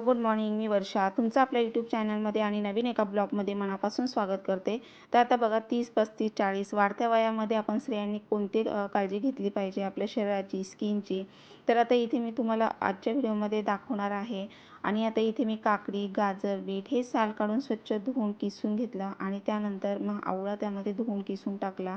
Good morning मी वर्षा. तुमचं आपल्या YouTube चॅनलमध्ये आणि नवीन एका ब्लॉगमध्ये मनापासून स्वागत करते. तर आता बघा तीस पस्तीस चाळीस वाढत्या वयामध्ये आपण स्त्रियांनी कोणती काळजी घेतली पाहिजे आपल्या शरीराची स्किनची? तर आता इथे मी तुम्हाला आजच्या व्हिडिओमध्ये दाखवणार आहे. आणि आता इथे मी काकडी गाजर बीट हे साल काढून स्वच्छ धुवून किसून घेतलं आणि त्यानंतर मग आवळा त्यामध्ये धुवून किसून टाकला.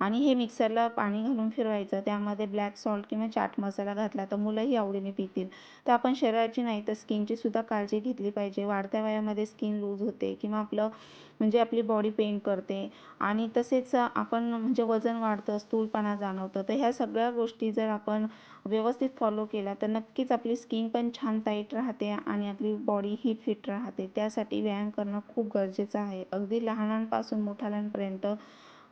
आणि हे मिक्सरला पाणी घालून फिरवायचं. त्यामध्ये ब्लॅक सॉल्ट किंवा चाट मसाला घातला तर मुलंही आवडीने पितील. तर आपण शरीराची नाही तर स्किनची सुद्धा काळजी घेतली पाहिजे. वाढत्या वयामध्ये स्किन लूज होते किंवा आपलं म्हणजे आपली बॉडी पेन करते. आणि तसेच आपण म्हणजे वजन वाढतं स्थूलपणा जाणवतं. तर ह्या सगळ्या गोष्टी जर आपण व्यवस्थित फॉलो केल्या तर नक्कीच आपली स्किन पण छान टाईट राहते आणि आपली बॉडी ही फिट राहते. त्यासाठी व्यायाम करणं खूप गरजेचं आहे. अगदी लहानांपासून मोठाल्यांपर्यंत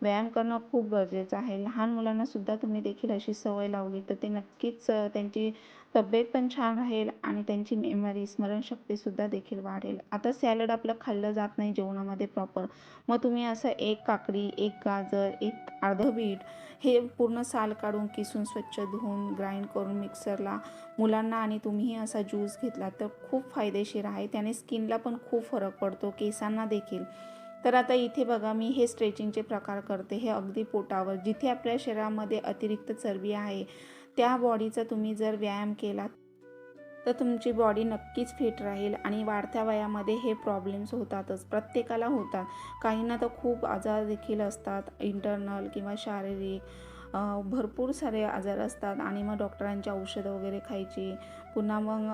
व्यायाम करणं खूप गरजेचं आहे. लहान मुलांना सुद्धा तुम्ही देखील अशी सवय लावली तर ते नक्कीच त्यांची तब्येत पण छान राहील आणि त्यांची मेमरी स्मरणशक्तीसुद्धा देखील वाढेल. आता सॅलड आपलं खाल्लं जात नाही जेवणामध्ये प्रॉपर. मग तुम्ही असं एक काकडी एक गाजर एक अर्धं बीट हे पूर्ण साल काढून किसून स्वच्छ धुवून ग्राइंड करून मिक्सरला मुलांना आणि तुम्हीही असा ज्यूस घेतला तर खूप फायदेशीर आहे. त्याने स्किनला पण खूप फरक पडतो केसांना देखील. तर आता इथे बघा मी हे स्ट्रेचिंगचे प्रकार करते. हे अगदी पोटावर जिथे आपल्या शरीरामध्ये अतिरिक्त चरबी आहे त्या बॉडीचा तुम्ही जर व्यायाम केला तर तुमची बॉडी नक्कीच फिट राहील आणि वाढत्या वयामध्ये हे प्रॉब्लेम्स होतातच. प्रत्येकाला होतात. काहींना तर खूप आजार देखील असतात इंटरनल किंवा शारीरिक. भरपूर सारे आजार असतात आणि मग डॉक्टरांची औषधं वगैरे खायची पुन्हा मग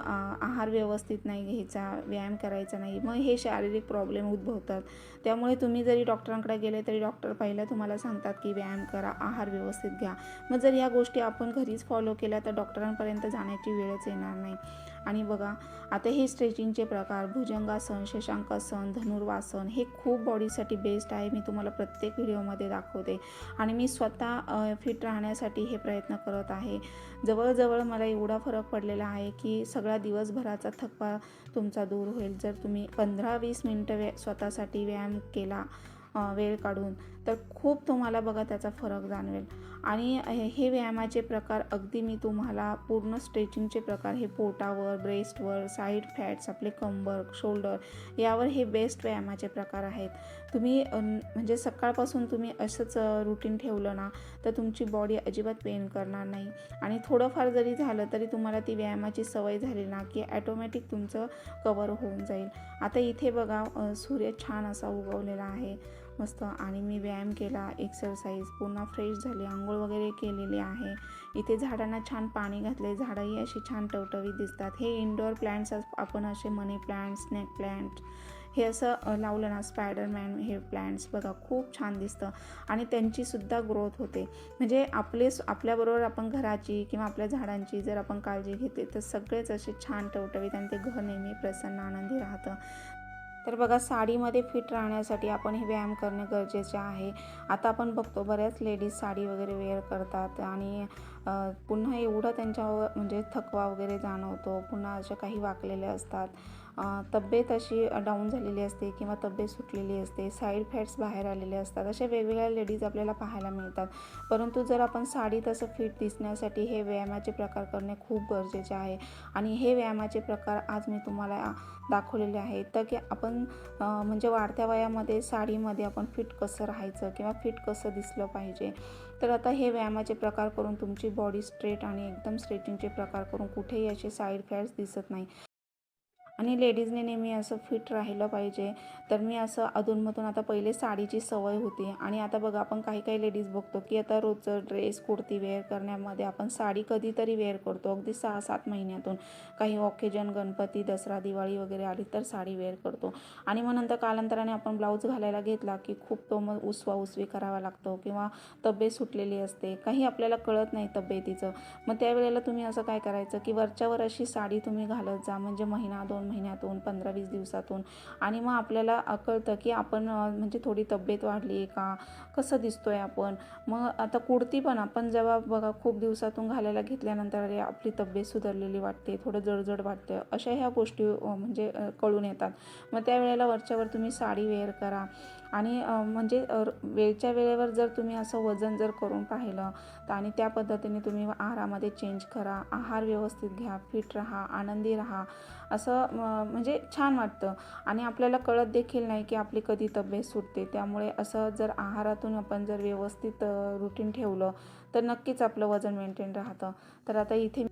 आहार व्यवस्थित नाही घ्यायचा व्यायाम करायचा नाही मग हे शारीरिक प्रॉब्लेम उद्भवतात. त्यामुळे तुम्ही जरी डॉक्टरांकडे गेले तरी डॉक्टर पहिलं तुम्हाला सांगतात की व्यायाम करा आहार व्यवस्थित घ्या. मग जर या गोष्टी आपण घरीच फॉलो केल्या तर डॉक्टरांपर्यंत जाण्याची वेळच येणार नाही. आणि बघा आता हे स्ट्रेचिंगचे प्रकार भुजंगासन शशांकासन धनुर्वासन हे खूप बॉडीसाठी बेस्ट आहे. मी तुम्हाला प्रत्येक व्हिडिओमध्ये दाखवते. आणि मी स्वतः फिट राहण्यासाठी हे प्रयत्न करत आहे. जवळजवळ मला एवढा फरक पडलेला आहे की सगळा दिवसभराचा थकवा तुमचा दूर होईल. जर तुम्ही पंधरा वीस मिनटं वे स्वतःसाठी व्यायाम केला वेळ काढून तर खूप तुम्हाला बघा त्याचा फरक जाणवेल. आणि हे हे व्यायामाचे प्रकार अगदी मी तुम्हाला पूर्ण स्ट्रेचिंगचे प्रकार हे पोटावर ब्रेस्टवर साईड फॅट्स आपले कंबर शोल्डर यावर हे बेस्ट व्यायामाचे प्रकार आहेत. तुम्ही म्हणजे सकाळपासून तुम्ही असंच रुटीन ठेवलं ना तर तुमची बॉडी अजिबात पेन करणार नाही. आणि थोडंफार जरी झालं तरी तुम्हाला ती व्यायामाची सवय झाली ना की ॲटोमॅटिक तुमचं कवर होऊन जाईल. आता इथे बघा सूर्य छान असा उगवलेला आहे. मस्त. आणि मी व्यायाम केला एक्सरसाइज पुन्हा फ्रेश झाली आंघोळ वगैरे केलेली आहे. इथे झाडांना छान पाणी घातले झाडंही अशी छान टवटवीत दिसतात. हे इनडोअर प्लांट्स आपण असे मनी प्लांट स्नेक प्लांट हे असं लावलं ना स्पायडरमॅन हे प्लांट्स बघा खूप छान दिसतं. आणि त्यांचीसुद्धा ग्रोथ होते. म्हणजे आपले आपल्याबरोबर आपण घराची किंवा आपल्या झाडांची जर आपण काळजी घेते तर सगळेच असे छान टवटवीत आणि ते घर नेहमी प्रसन्न आनंदी राहतं. तर बघा साडीमध्ये फिट राहण्यासाठी आपण हे व्यायाम करणे गरजेचे आहे. आता आपण बघतो बऱ्याच लेडीज साडी वगैरे वेअर करतात आणि पुन्हा एवढं त्यांच्यावर म्हणजे थकवा वगैरे जाणवतो पुन्हा अशा काही वाकलेल्या असतात. तब्येत अशी डाऊन झालेली असते किंवा तब्येत सुटलेली असते साईड फॅट्स बाहेर आलेले असतात अशा वेगवेगळ्या लेडीज आपल्याला पाहायला मिळतात. परंतु जर आपण साडीत असं फिट दिसण्यासाठी हे व्यायामाचे प्रकार करणे खूप गरजेचे आहे. आणि हे व्यायामाचे प्रकार आज मी तुम्हाला दाखवलेले आहेत. तर की आपण म्हणजे वाढत्या वयामध्ये साडीमध्ये आपण फिट कसं राहायचं किंवा फिट कसं दिसलं पाहिजे. तर आता हे व्यायामाचे प्रकार करून तुमची बॉडी स्ट्रेट आणि एकदम स्ट्रेचिंगचे प्रकार करून कुठेही असे साईड फॅट्स दिसत नाही. आणि लेडीजने नेहमी असं फिट राहिलं पाहिजे. तर मी असं अधूनमधून आता पहिले साडीची सवय होती. आणि आता बघा आपण काही काही लेडीज बघतो की आता रोजचं ड्रेस कुर्ती वेअर करण्यामध्ये आपण साडी कधीतरी वेअर करतो. अगदी सहा सात महिन्यातून. काही ऑकेजन गणपती दसरा दिवाळी वगैरे आली तर साडी वेअर करतो. आणि मग नंतर कालांतराने आपण ब्लाऊज घालायला घेतला की खूप तो मग उसवा उसवी करावा लागतो किंवा तब्येत सुटलेली असते. काही आपल्याला कळत नाही तब्येतीचं. मग त्यावेळेला तुम्ही असं काय करायचं की वरच्यावर अशी साडी तुम्ही घालत जा. म्हणजे महिना दोन महिन्यातून पंधरा वीस दिवसातून. आणि मग आपल्याला कळतं की आपण म्हणजे थोडी तब्येत वाढली आहे का? कसं दिसतोय आपण? मग आता कुर्ती पण आपण जेव्हा बघा खूप दिवसातून घालायला घेतल्यानंतर अरे आपली तब्येत सुधारलेली वाटते थोडं जडजड वाटतं अशा ह्या गोष्टी म्हणजे कळून येतात. मग त्यावेळेला वरच्यावर तुम्ही साडी वेअर करा. आणि म्हणजे वेळच्या वेळेवर जर तुम्ही असं वजन जर करून पाहिलं तर आणि त्या पद्धतीने तुम्ही आहारामध्ये चेंज करा आहार व्यवस्थित घ्या फिट राहा आनंदी राहा असं म्हणजे छान वाटतं. आणि आपल्याला कळत देखील नाही की आपली कधी तब्येत सुटते. त्यामुळे असं जर आहारातून आपण जर व्यवस्थित रुटीन ठेवलं तर नक्कीच आपलं वजन मेंटेन राहतं. तर आता इथे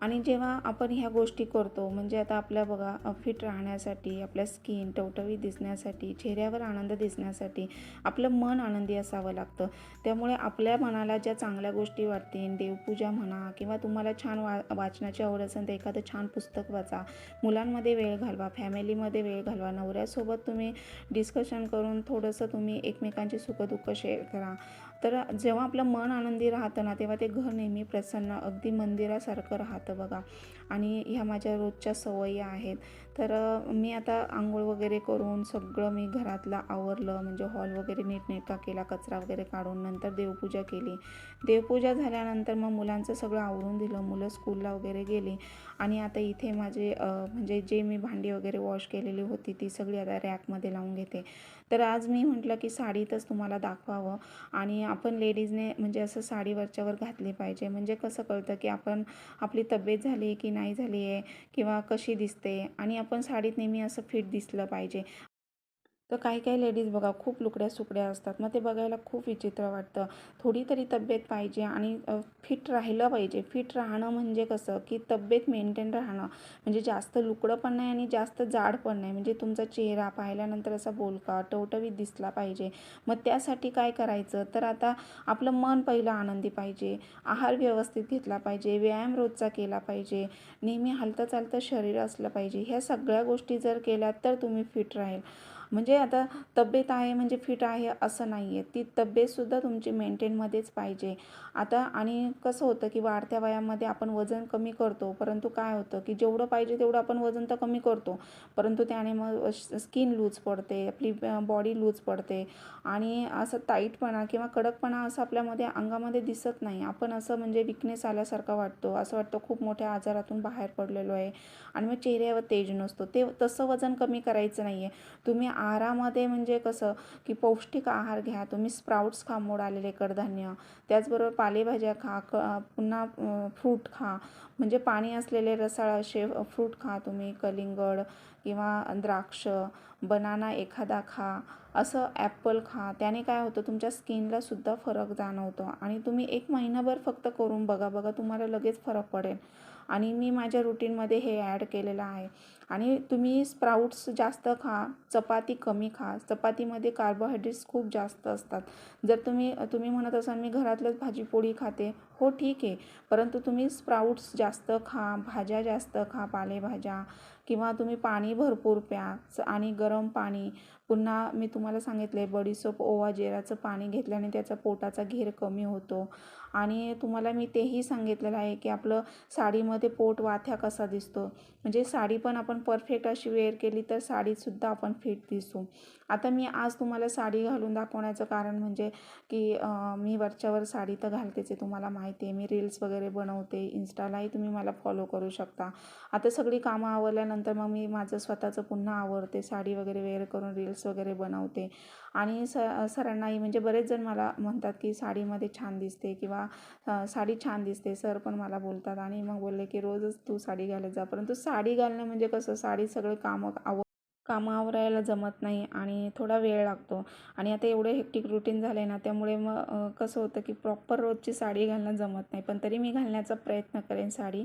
आणि जेव्हा आपण ह्या गोष्टी करतो म्हणजे आता आपल्या बघा फिट राहण्यासाठी आपल्या स्किन टवटवी दिसण्यासाठी चेहऱ्यावर आनंद दिसण्यासाठी आपलं मन आनंदी असावं लागतं. त्यामुळे आपल्या मनाला ज्या चांगल्या गोष्टी वाटतील देवपूजा म्हणा किंवा तुम्हाला छान वा वाचनाची आवड असेल तर एखादं छान पुस्तक वाचा. मुलांमध्ये वेळ घालवा फॅमिलीमध्ये वेळ घालवा. नवऱ्यासोबत तुम्ही डिस्कशन करून थोडंसं तुम्ही एकमेकांची सुखदुःख शेअर करा. तर जेव्हा आपलं मन आनंदी राहतं ना तेव्हा ते घर नेहमी प्रसन्न अगदी मंदिरासारखं राहतं बघा. आणि ह्या माझ्या रोजच्या सवयी आहेत. तर मी आता आंघोळ वगैरे करून सगळं मी घरातलं आवरलं. म्हणजे हॉल वगैरे नीटनेटका केला कचरा वगैरे काढून नंतर देवपूजा केली. देवपूजा झाल्यानंतर मग मुलांचं सगळं आवरून दिलं. मुलं स्कूलला वगैरे गेली. आणि आता इथे माझे म्हणजे जे मी भांडी वगैरे वॉश केलेली होती ती सगळी आता रॅकमध्ये लावून घेते. तर आज मी म्हटलं की साडीतच तुम्हाला दाखवावं. आणि आपण लेडीजने म्हणजे असं साडी वरच्यावर घातली पाहिजे. म्हणजे कसं कळतं की आपण आपली तब्येत झाली की नाही झाली आहे किंवा कशी दिसते? आणि आपण साडीत नेहमी असं फिट दिसलं पाहिजे. तर काही काही लेडीज बघा खूप लुकड्या सुकड्या असतात. मग ते बघायला खूप विचित्र वाटतं. थोडी तरी तब्येत पाहिजे आणि फिट राहिलं पाहिजे. फिट राहणं म्हणजे कसं? की तब्येत मेंटेन राहणं. म्हणजे जास्त लुकडं पण नाही आणि जास्त जाड पण नाही. म्हणजे तुमचा चेहरा पाहिल्यानंतर असा बोलका टवटवीत दिसला पाहिजे. मग त्यासाठी काय करायचं? तर आता आपलं मन पहिलं आनंदी पाहिजे. आहार व्यवस्थित घेतला पाहिजे. व्यायाम रोजचा केला पाहिजे. नेहमी हलतं चालतं शरीर असलं पाहिजे. ह्या सगळ्या गोष्टी जर केल्या तर तुम्ही फिट राहील. म्हणजे आता तब्येत आहे म्हणजे फिट आहे असं नाही आहे ती तब्येतसुद्धा तुमची मेंटेनमध्येच पाहिजे. आता आणि कसं होतं की वाढत्या वयामध्ये आपण वजन कमी करतो परंतु काय होतं की जेवढं पाहिजे तेवढं आपण वजन तर कमी करतो. परंतु त्याने मग स्किन लूज पडते आपली बॉडी लूज पडते. आणि असं टाईटपणा किंवा कडकपणा असं आपल्यामध्ये अंगामध्ये दिसत नाही. आपण असं म्हणजे विकनेस आल्यासारखा वाटतो. असं वाटतं खूप मोठ्या आजारातून बाहेर पडलेलो आहे. आणि मग चेहऱ्यावर तेज नसतो. ते तसं वजन कमी करायचं नाही आहे तुम्ही आहारामध्ये म्हणजे कसं की पौष्टिक आहार घ्या तुम्ही स्प्राउट्स खा मोड आलेले कडधान्य. त्याचबरोबर पालेभाज्या खा क पुन्हा फ्रूट खा. म्हणजे पाणी असलेले रसाळ असे फ्रूट खा तुम्ही कलिंगड किंवा द्राक्ष बनाना एखादा खा. असं ॲपल खा. त्याने काय होतं तुमच्या स्किनला सुद्धा फरक जाणवतो आणि तुम्ही एक महिनाभर फक्त करून बघा बघा तुम्हाला लगेच फरक पडेल. आणि मी माझ्या रुटीनमध्ये हे ॲड केलेलं आहे. आणि तुम्ही स्प्राउट्स जास्त खा चपाती कमी खा. चपातीमध्ये कार्बोहायड्रेट्स खूप जास्त असतात. जर तुम्ही तुम्ही म्हणत असाल मी घरातलंच भाजीपोळी खाते. हो ठीक आहे. परंतु तुम्ही स्प्राउट्स जास्त खा भाज्या जास्त खा पालेभाज्या. किंवा तुम्ही पाणी भरपूर प्या स- आणि गरम पाणी. पुन्हा मी तुम्हाला सांगितले बडीसोप ओवा जेराचं पाणी घेतल्याने त्याचा पोटाचा घेर कमी होतो. आणि तुम्हाला मी तेही सांगितलेलं आहे की आपलं साडीमध्ये पोट वाथ्या कसा दिसतो. म्हणजे साडी पण आपण परफेक्ट अशी वेअर केली तर साडीतसुद्धा आपण फिट दिसू. आता मी आज तुम्हाला साडी घालून दाखवण्याचं कारण म्हणजे की मी वरच्यावर साडी तर घालतेच आहे तुम्हाला माहिती आहे. मी रील्स वगैरे बनवते इन्स्टालाही तुम्ही मला फॉलो करू शकता. आता सगळी कामं आवरल्यानंतर मग मी माझं स्वतःचं पुन्हा आवरते साडी वगैरे वेअर करून रील्स वगैरे बनवते. आणि स सरांनाही म्हणजे बरेच जण मला म्हणतात की साडीमध्ये छान दिसते किंवा साडी छान दिसते. सर पण मला बोलतात आणि मग बोलले की रोजच तू साडी घालत जा. परंतु साडी घालणं म्हणजे कसं? साडी सगळे कामं आव कामं आवरायला जमत नाही आणि थोडा वेळ लागतो. आणि आता एवढं हेक्टिक रुटीन झालं आहे ना त्यामुळे मग कसं होतं की प्रॉपर रोजची साडी घालणं जमत नाही. पण तरी मी घालण्याचा प्रयत्न करेन साडी.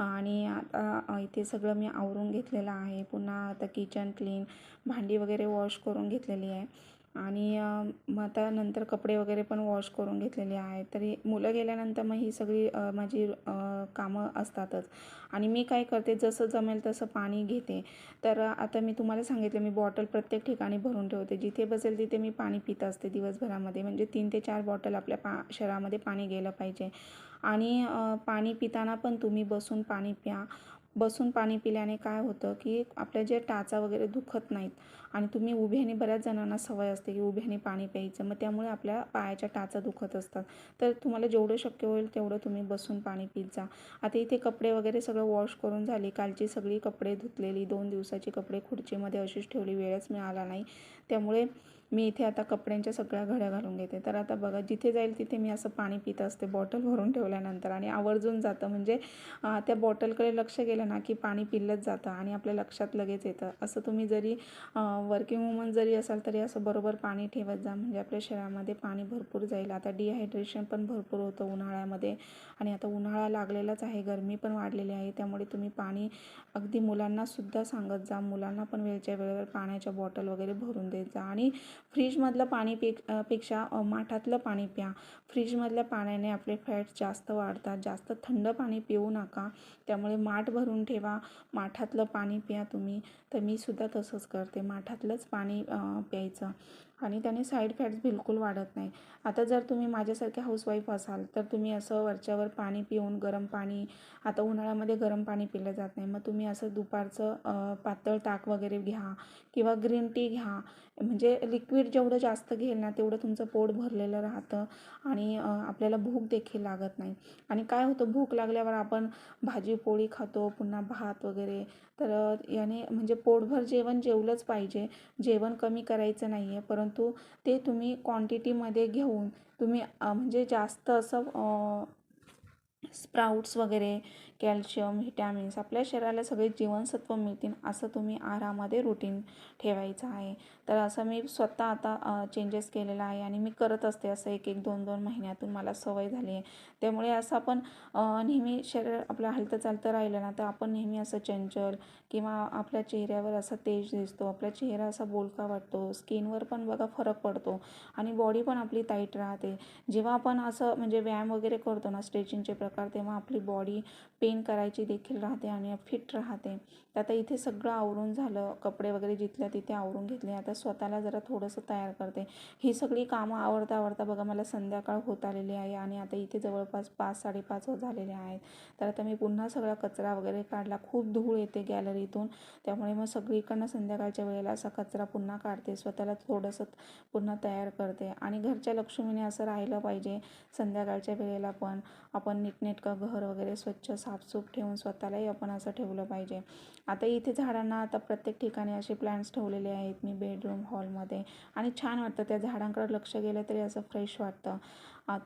आणि आता इथे सगळं मी आवरून घेतलेलं आहे. पुन्हा आता किचन क्लीन भांडी वगैरे वॉश करून घेतलेली आहे. आणि मग आता नंतर कपडे वगैरे पण वॉश करून घेतलेले आहे तरी मुलं गेल्यानंतर मग ही सगळी माझी कामं असतातच. आणि मी काय करते जसं जमेल तसं पाणी घेते. तर आता मी तुम्हाला सांगितलं मी बॉटल प्रत्येक ठिकाणी भरून ठेवते. जिथे बसेल तिथे मी पाणी पित असते दिवसभरामध्ये. म्हणजे तीन ते चार बॉटल आपल्या पा शरीरामध्ये पाणी गेलं पाहिजे. आणि पाणी पिताना पण तुम्ही बसून पाणी प्या. बसून पाणी पिल्याने काय होतं की आपल्या जे टाचा वगैरे दुखत नाहीत आणि तुम्ही उभ्याने बऱ्याच जणांना सवय असते की उभ्याने पाणी प्यायचं मग त्यामुळे आपल्या पायाच्या टाचा दुखत असतात. तर तुम्हाला जेवढं शक्य होईल तेवढं तुम्ही बसून पाणी पित जा. आता इथे कपडे वगैरे सगळं वॉश करून झाली. कालची सगळी कपडे धुतलेली दोन दिवसाची कपडे खुर्चीमध्ये अशीच ठेवली. वेळच मिळाला नाही. त्यामुळे मी इथे आता कपड्यांच्या सगळ्या घड्या घालून घेते. तर आता बघा जिथे जाईल तिथे मी असं पाणी पित असते बॉटल भरून ठेवल्यानंतर आणि आवर्जून जातं. म्हणजे त्या बॉटलकडे लक्ष गेलं ना की पाणी पिलंच जातं आणि आपल्या लक्षात लगेच येतं. असं तुम्ही जरी वर्किंग वुमन जरी असाल तरी असं बरोबर पाणी ठेवत जा. म्हणजे आपल्या शरीरामध्ये पाणी भरपूर जाईल. आता डिहायड्रेशन पण भरपूर होतं उन्हाळ्यामध्ये आणि आता उन्हाळा लागलेलाच आहे. गरमी पण वाढलेली आहे. त्यामुळे तुम्ही पाणी अगदी मुलांनासुद्धा सांगत जा. मुलांना पण वेळच्या वेळेवर पाण्याच्या बॉटल वगैरे भरून देत जा. आणि फ्रीजमधलं पाणी पे पेक्षा माठातलं पाणी प्या. फ्रीजमधल्या पाण्याने आपले फॅट्स जास्त वाढतात. जास्त थंड पाणी पिऊ नका. त्यामुळे माठ भरून ठेवा. माठातलं पाणी प्या तुम्ही. तर मी सुद्धा तसंच करते. माठातलंच पाणी प्यायचं. आणि त्याने साईड फॅट्स बिलकुल वाढत नाही. आता जर तुम्ही माझ्यासारखे हाऊसवाईफ असाल तर तुम्ही असं वरच्यावर पाणी पिऊन गरम पाणी आता उन्हाळ्यामध्ये गरम पाणी पिलं जात नाही. मग तुम्ही असं दुपारचं पातळ ताक वगैरे घ्या किंवा ग्रीन टी घ्या. म्हणजे लिक्विड जेवढं जास्त घेईल ना तेवढं तुमचं पोट भरलेलं राहतं आणि आपल्याला भूक देखील लागत नाही. आणि काय होतं भूक लागल्यावर आपण भाजी पोळी खातो पुन्हा भात वगैरे तर याने म्हणजे पोटभर जेवण जेवलंच पाहिजे. जेवण कमी करायचं नाही आहे परंतु ते तुम्ही क्वांटिटीमध्ये घेऊन तुम्ही म्हणजे जास्त असं स्प्राउट्स वगैरे कॅल्शियम व्हिटॅमिन्स आपल्या शरीराला सगळे जीवनसत्व मिळतील असं तुम्ही आहारामध्ये रुटीन ठेवायचं आहे. तर असं मी स्वतः आता चेंजेस केलेला आहे आणि मी करत असते असं एक एक दोन दोन महिन्यातून मला सवय झाली आहे. त्यामुळे असं आपण नेहमी शरीर आपलं हलतं चालतं राहिलं ना तर आपण नेहमी असं चंचल किंवा आपल्या चेहऱ्यावर असा तेज दिसतो आपला चेहरा असा बोलका वाटतो स्किनवर पण बघा फरक पडतो आणि बॉडी पण आपली टाईट राहते. जेव्हा आपण असं म्हणजे व्यायाम वगैरे करतो ना स्ट्रेचिंगचे प्रकार तेव्हा आपली बॉडी पेन करायची देखील राहते आणि फिट राहते. तर आता इथे सगळं आवरून झालं. कपडे वगैरे जिथल्या तिथे आवरून घेतले. आता स्वतःला जरा थोडंसं तयार करते. ही सगळी कामं आवडता आवडता बघा मला संध्याकाळ होत आलेली आहे आणि आता इथे जवळपास पाच साडेपाच झालेले आहेत. तर आता मी पुन्हा सगळा कचरा वगैरे काढला. खूप धूळ येते गॅलरीतून. त्यामुळे मग सगळीकडनं संध्याकाळच्या वेळेला असा कचरा पुन्हा काढते. स्वतःला थोडंसं पुन्हा तयार करते. आणि घरच्या लक्ष्मीने असं राहिलं पाहिजे संध्याकाळच्या वेळेला पण. आपण नीटनेटकं घर वगैरे स्वच्छ साफसूफ ठेवून स्वतःलाही आपण असं ठेवलं पाहिजे. आता इथे झाडांना आता प्रत्येक ठिकाणी असे प्लॅन्ट्स ठेवलेले आहेत. मी बेडरूम हॉलमध्ये आणि छान वाटतं त्या झाडांकडे लक्ष गेलं तरी असं फ्रेश वाटतं.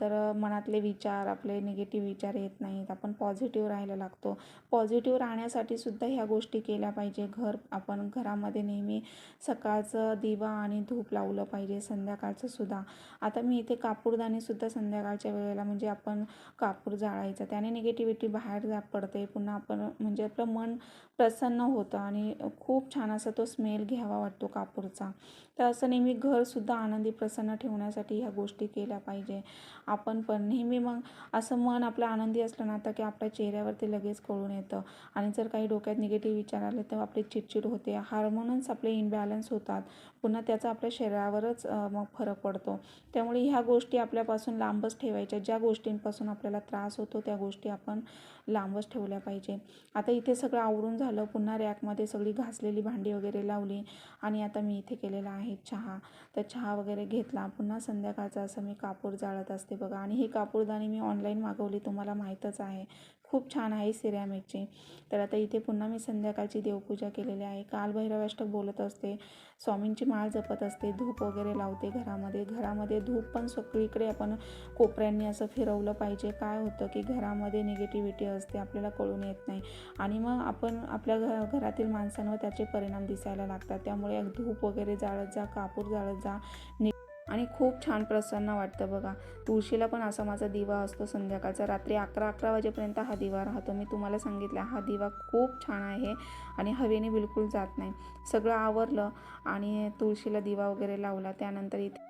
तर मनातले विचार आपले निगेटिव्ह विचार येत नाहीत. आपण पॉझिटिव्ह राहायला लागतो. पॉझिटिव्ह राहण्यासाठी सुद्धा ह्या गोष्टी केल्या पाहिजे. घर आपण घरामध्ये नेहमी सकाळचं दिवा आणि धूप लावलं पाहिजे संध्याकाळचं सुद्धा. आता मी इथे कापूरदानीसुद्धा संध्याकाळच्या वेळेला म्हणजे आपण कापूर जाळायचा. त्याने निगेटिव्हिटी बाहेर जा पडते. पुन्हा आपण म्हणजे आपलं मन प्रसन्न होतं आणि खूप छान असा तो स्मेल घ्यावा वाटतो कापूरचा. तर असं नेहमी घरसुद्धा आनंदी प्रसन्न ठेवण्यासाठी ह्या गोष्टी केल्या पाहिजे. आपण पण नेहमी मग असं मन आपलं आनंदी असलं ना तर की आपल्या चेहऱ्यावरती लगेच कळून येतं. आणि जर काही डोक्यात निगेटिव्ह विचार आले तर आपली चिडचिड होते. हार्मोन्स आपले इनबॅलन्स होतात. पुन्हा त्याचा आपल्या शरीरावरच मग फरक पडतो. त्यामुळे ह्या गोष्टी आपल्यापासून लांबच ठेवायच्या. ज्या गोष्टींपासून आपल्याला त्रास होतो त्या गोष्टी आपण लांबच ठेवल्या पाहिजे. आता इथे सगळं आवरून झालं. पुन्हा रॅकमध्ये सगळी घासलेली भांडी वगैरे लावली आणि आता मी इथे केलेला आहे चहा. तर चहा वगैरे घेतला. पुन्हा संध्याकाळचा असं मी कापूर जाळत असते बघा. आणि ही कापूरदाणी मी ऑनलाईन मागवली तुम्हाला माहीतच आहे. खूप छान आहे सिरॅमिकची. तर आता इथे पुन्हा मी संध्याकाळची देवपूजा केलेली आहे. काल भैरवाष्टक बोलत असते. स्वामींची माळ जपत असते. धूप वगैरे लावते घरामध्ये. घरामध्ये धूप पण सगळीकडे आपण कोपऱ्यांनी असं फिरवलं पाहिजे. काय होतं की घरामध्ये निगेटिव्हिटी असते आपल्याला कळून येत नाही. आणि मग आपण आपल्या घ घरातील माणसांवर त्याचे परिणाम दिसायला लागतात. त्यामुळे धूप वगैरे जाळत जा कापूर जाळत जा नि आणि खूप छान प्रसन्न वाटतं बघा. तुळशीला पण असा माझा दिवा असतो संध्याकाळचा. रात्री अकरा अकरा वाजेपर्यंत हा दिवा राहतो. मी तुम्हाला सांगितलं हा दिवा खूप छान आहे आणि हवेने बिलकुल जात नाही. सगळं आवरलं आणि तुळशीला दिवा वगैरे लावला. त्यानंतर इथे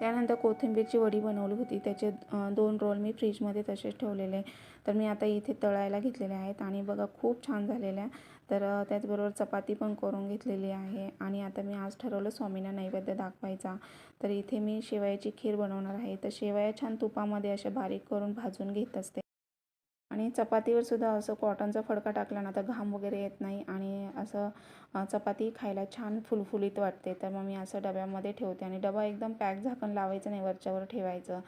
त्यानंतर कोथिंबीरची वडी बनवली होती. त्याचे दोन रोल मी फ्रीजमध्ये तसेच ठेवलेले. तर मी आता इथे तळायला घेतलेले आहेत आणि बघा खूप छान झालेल्या. तर त्याचबरोबर चपाती पण करून घेतलेली आहे. आणि आता मी आज ठरवलं स्वामींना नैवेद्य दाखवायचा. तर इथे मी शेवयाची खीर बनवणार आहे. तर शेवया छान तुपामध्ये अशा बारीक करून भाजून घेत असते. आणि चपातीवर सुद्धा असं कॉटनचा फडका टाकला ना तर घाम वगैरे येत नाही आणि असं चपाती खायला छान फुलफुलीत वाटते. तर मग मी असं डब्यामध्ये ठेवते आणि डबा एकदम पॅक झाकण लावायचं नाही वरच्यावर ठेवायचं.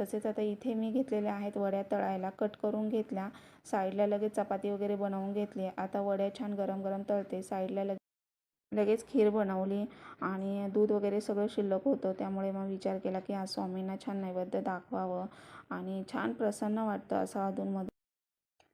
तसेच आता इथे मी घेतलेल्या आहेत वड्या तळायला कट करून घेतल्या. साईडला लगेच चपाती वगैरे बनवून घेतली. आता वड्या छान गरम गरम तळते. साईडला लगेच लगेच खीर बनवली आणि दूध वगैरे सगळं शिल्लक होतं. त्यामुळे मग विचार केला की आज स्वामींना छान नैवेद्य दाखवावं आणि छान प्रसन्न वाटतं असं अधूनमधून.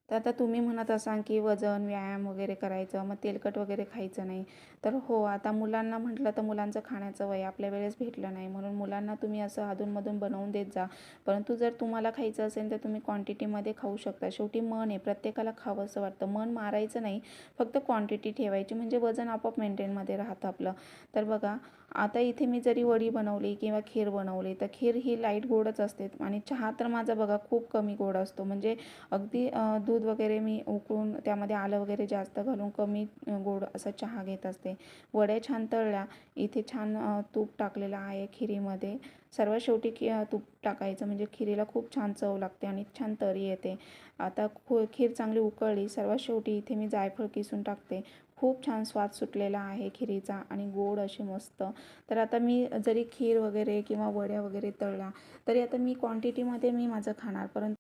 तर आता तुम्ही म्हणत असाल की वजन व्यायाम वगैरे करायचं मग तेलकट वगैरे खायचं नाही. तर हो आता मुलांना म्हटलं तर मुलांचं खाण्याचं वय आपल्या वेळेस भेटलं नाही. म्हणून मुलांना तुम्ही असं अधूनमधून बनवून देत जा. परंतु जर तुम्हाला खायचं असेल तर तुम्ही क्वांटिटीमध्ये खाऊ शकता. शेवटी मन आहे. प्रत्येकाला खावं असं वाटतं. मन मारायचं नाही. फक्त क्वांटिटी ठेवायची. म्हणजे वजन आपोआप मेंटेनमध्ये राहतं आपलं. तर बघा आता इथे मी जरी वडी बनवली किंवा खीर बनवली तर खीर ही लाइट गोडच असते आणि चहा तर माझा बघा खूप कमी गोड असतो. म्हणजे अगदी दूध वगैरे मी उकळून त्यामध्ये आलं वगैरे जास्त घालून कमी गोड असा चहा घेत असते. वड्या छान तळल्या इथे छान तूप टाकलेलं आहे खिरीमध्ये. सर्वात शेवटी खी तूप टाकायचं म्हणजे खिरीला खूप छान चव लागते आणि छान तरी येते. आता खू खीर चांगली उकळली सर्वात शेवटी इथे मी जायफळ किसून टाकते. खूप छान स्वाद सुटलेला आहे खिरीचा आणि गोड अशी मस्त. तर आता मी जरी खीर वगैरे किंवा वड्या वगैरे तळल्या तरी आता मी क्वांटिटीमध्ये मी माझं खाणार. परंतु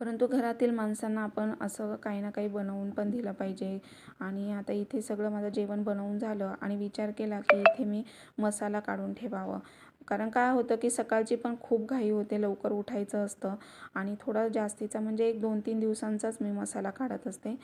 परंतु घरातील माणसांना आपण असं काही ना काही बनवून पण दिलं पाहिजे. आणि आता इथे सगळं माझं जेवण बनवून झालं आणि विचार केला की इथे मी मसाला काढून ठेवावं. कारण काय होतं की सकाळची पण खूप घाई होते लवकर उठायचं असतं. आणि थोडा जास्तीचा म्हणजे एक दोन तीन दिवसांचाच मी मसाला काढत असते.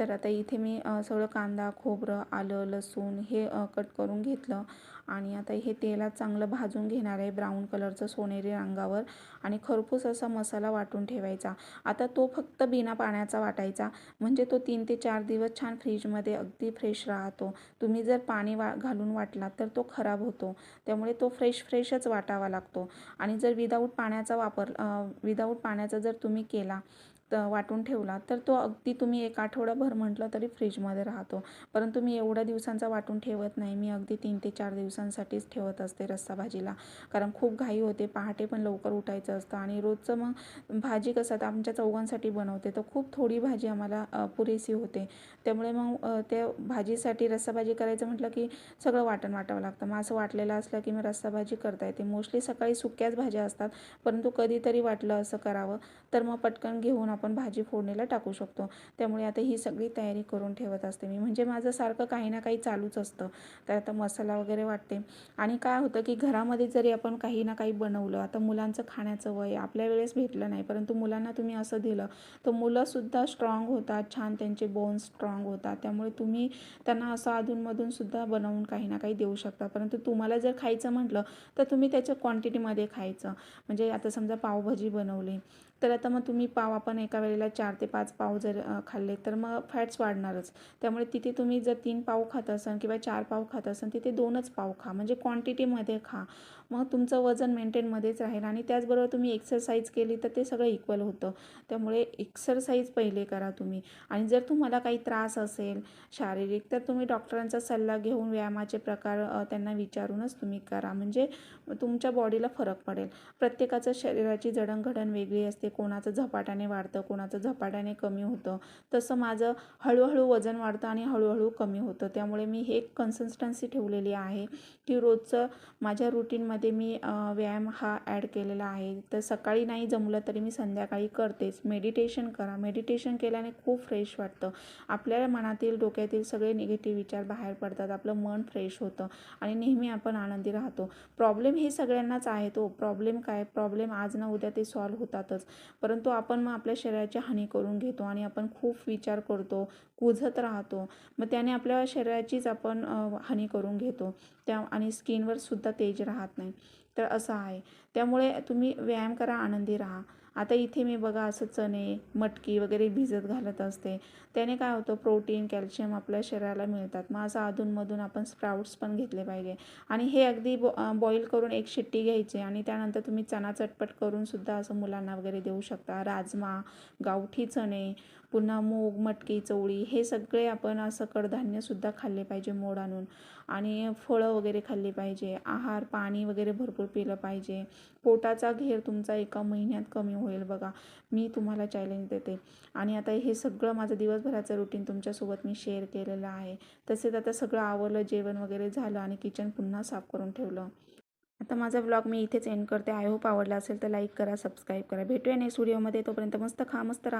तर आता इथे मी सगळं कांदा खोबरं आलं लसूण हे कट करून घेतलं. आणि आता हे तेलात चांगलं भाजून घेणार आहे ब्राऊन कलरचं सोनेरी रंगावर. आणि खरपूस असा मसाला वाटून ठेवायचा. आता तो फक्त बिना पाण्याचा वाटायचा. म्हणजे तो तीन ते चार दिवस छान फ्रीजमध्ये अगदी फ्रेश राहतो. तुम्ही जर पाणी वा घालून वाटला तर तो खराब होतो. त्यामुळे तो फ्रेश फ्रेशच वाटावा लागतो. आणि जर विदाऊट पाण्याचा वापर विदाऊट पाण्याचा जर तुम्ही केला वाटून ठेवला तर तो अगदी तुम्ही एक आठवडाभर म्हटलं तरी फ्रीजमध्ये राहतो. परंतु मी एवढ्या दिवसांचा वाटून ठेवत नाही. मी अगदी तीन ते चार दिवसांसाठीच ठेवत असते रस्सा भाजीला. कारण खूप घाई होते पहाटे पण लवकर उठायचं असतं आणि रोजचं मग भाजी कसं तर आमच्या चौघांसाठी बनवते तर खूप थोडी भाजी आम्हाला पुरेशी होते. त्यामुळे मग त्या भाजीसाठी रस्सा भाजी करायचं म्हटलं की सगळं वाटण वाटावं लागतं. मग असं वाटलेलं असलं की मी रस्सा भाजी करता येते मोस्टली सकाळी सुक्याच भाज्या असतात. परंतु कधीतरी वाटलं असं करावं तर मग पटकन घेऊन आपण भाजी फोडणीला टाकू शकतो. त्यामुळे आता ही सगळी तयारी करून ठेवत असते मी. म्हणजे माझं सारखं काही ना काही चालूच असतं. तर आता मसाला वगैरे वाटते. आणि काय होतं की घरामध्ये जरी आपण काही ना काही बनवलं आता मुलांचं खाण्याचं वय आपल्या वेळेस भेटलं नाही परंतु मुलांना तुम्ही असं दिलं तर मुलंसुद्धा स्ट्रॉंग होतात छान त्यांचे बोन्स स्ट्रॉंग होतात. त्यामुळे तुम्ही त्यांना असं अधूनमधून सुद्धा बनवून काही ना काही देऊ शकता. परंतु तुम्हाला जर खायचं म्हटलं तर तुम्ही त्याच्या क्वांटिटीमध्ये खायचं. म्हणजे आता समजा पावभाजी बनवली तर आता मग तुम्ही पाव आपण एका वेळेला चार ते पाच पाव जर खाल्ले तर मग फॅट्स वाढणारच. त्यामुळे तिथे तुम्ही जर तीन पाव खात असाल किंवा चार पाव खात असाल तिथे दोनच पाव खा. म्हणजे क्वांटिटीमध्ये खा. मग तुमचं वजन मेंटेनमध्येच राहील आणि त्याचबरोबर तुम्ही एक्सरसाइज केली तर ते सगळं इक्वल होतं. त्यामुळे एक्सरसाइज पहिले करा तुम्ही. आणि जर तुम्हाला काही त्रास असेल शारीरिक तर तुम्ही डॉक्टरांचा सल्ला घेऊन व्यायामाचे प्रकार त्यांना विचारूनच तुम्ही करा. म्हणजे तुमच्या बॉडीला फरक पडेल. प्रत्येकाचं शरीराची जडणघडण वेगळी असते. कोणाचं झपाट्याने वाढतं कोणाचं झपाट्याने कमी होतं. तसं माझं हळूहळू वजन वाढतं आणि हळूहळू कमी होतं. त्यामुळे मी हे एक कन्सिस्टन्सी ठेवलेली आहे की रोजचं माझ्या रुटीनमध्ये मी व्यायाम हा ॲड केलेला आहे. तर सकाळी नाही जमलं तरी मी संध्याकाळी करतेच. मेडिटेशन करा. मेडिटेशन केल्याने खूप फ्रेश वाटतं. आपल्या मनातील डोक्यातील सगळे निगेटिव्ह विचार बाहेर पडतात. आपलं मन फ्रेश होतं आणि नेहमी आपण आनंदी राहतो. प्रॉब्लेम हे सगळ्यांनाच आहे तो प्रॉब्लेम काय? प्रॉब्लेम आज ना उद्या ते सॉल्व्ह होतातच. परंतु आपण मग आपल्या शरीराची हानी करून घेतो आणि आपण खूप विचार करतो कुजत राहतो. मग त्याने आपल्या शरीराचीच आपण हानी करून घेतो. त्या आणि स्किनवर सुद्धा तेज राहत नाही. तर असं आहे. त्यामुळे तुम्ही व्यायाम करा आनंदी राहा. आता इथे मी बघा असं चणे मटकी वगैरे भिजत घालत असते. त्याने काय होतं प्रोटीन कॅल्शियम आपल्या शरीराला मिळतात. मग असं अधूनमधून आपण स्प्राउट्स पण घेतले पाहिजे. आणि हे अगदी बॉ बॉईल करून एक शिट्टी घ्यायची आणि त्यानंतर तुम्ही चणा चटपट करूनसुद्धा असं मुलांना वगैरे देऊ शकता. राजमा गावठी चणे पुन्हा मूग मटकी चवळी हे सगळे आपण असं कडधान्यसुद्धा खाल्ले पाहिजे मोड आणून आणि फळं वगैरे खाल्ली पाहिजे आहार पाणी वगैरे भरपूर पिलं पाहिजे. पोटाचा घेर तुमचा एका महिन्यात कमी होईल बघा. मी तुम्हाला चॅलेंज देते. आणि आता हे सगळं माझं दिवसभराचं रुटीन तुमच्यासोबत मी शेअर केलेलं आहे. तसेच आता सगळं आवरलं जेवण वगैरे झालं आणि किचन पुन्हा साफ करून ठेवलं. आता माझा ब्लॉग मी इथेच एंड करते. आय होप आवडला असेल तर लाईक करा सबस्क्राईब करा. भेटूया नेक्स्ट व्हिडिओमध्ये तोपर्यंत मस्त खा मस्त राहा.